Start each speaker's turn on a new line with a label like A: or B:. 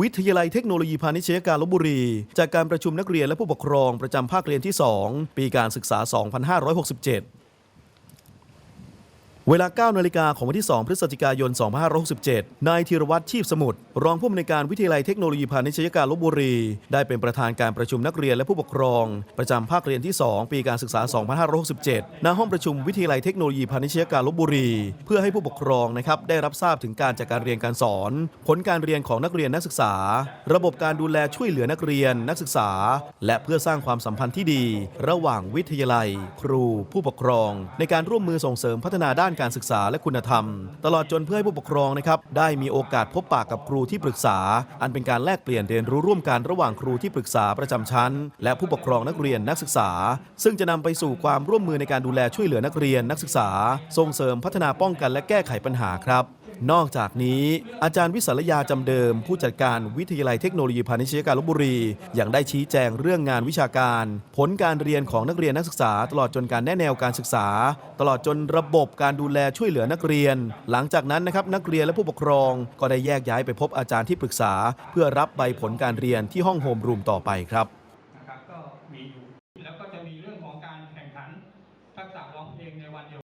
A: วิทยาลัยเทคโนโลยีพาณิชยการลบบุรี จากการประชุมนักเรียนและผู้ปกครองประจำภาคเรียนที่ 2 ปีการศึกษา 2567 เวลา 9 นาฬิกาของวันที่ 2 พฤศจิกายน 2567 นายธีรวัตรชีพสมุทร รองผู้อำนวยการวิทยาลัยเทคโนโลยีพาณิชยการลบบุรี ได้เป็นประธานการประชุมนักเรียนและผู้ปกครอง ประจำภาคเรียนที่ 2 ปีการศึกษา 2567 ณ ห้องประชุมวิทยาลัยเทคโนโลยีพาณิชยการลบบุรี เพื่อให้ผู้ปกครองนะครับได้รับทราบถึงการจัดการเรียนการสอน ผลการเรียนของนักเรียนนักศึกษา ระบบการดูแลช่วยเหลือนักเรียนนักศึกษา และเพื่อสร้างความสัมพันธ์ที่ดี ระหว่างวิทยาลัย ครู ผู้ปกครอง ในการร่วมมือส่งเสริมพัฒนาด้านการศึกษาและคุณธรรม ตลอดจนเพื่อให้ผู้ปกครองนะครับได้มีโอกาสพบปากับครูที่ปรึกษา อันเป็นการแลกเปลี่ยนเรียนรู้ร่วมกันระหว่างครูที่ปรึกษาประจำชั้น และผู้ปกครองนักเรียนนักศึกษา ซึ่งจะนำไปสู่ความร่วมมือในการดูแลช่วยเหลือนักเรียนนักศึกษา ส่งเสริมพัฒนาป้องกันและแก้ไขปัญหาครับ นอกจากนี้อาจารย์วิศรยาจำเดิม ผู้จัดการวิทยาลัยเทคโนโลยีพาณิชยการลบบุรียังได้ชี้แจงเรื่องงานวิชาการ ผลการเรียนของนักเรียนนักศึกษา ตลอดจนการแนะแนวการศึกษา ตลอดจนระบบการดูแลช่วยเหลือนักเรียน หลังจากนั้นนะครับนักเรียนและผู้ปกครอง ก็ได้แยกย้ายไปพบอาจารย์ที่ปรึกษา เพื่อรับใบผลการเรียนที่ห้องโฮมรูมต่อไปครับ
B: ครับก็มีอยู่แล้วก็จะมีเรื่องของการแข่งขันทักษะร้องเพลงในวันเดียว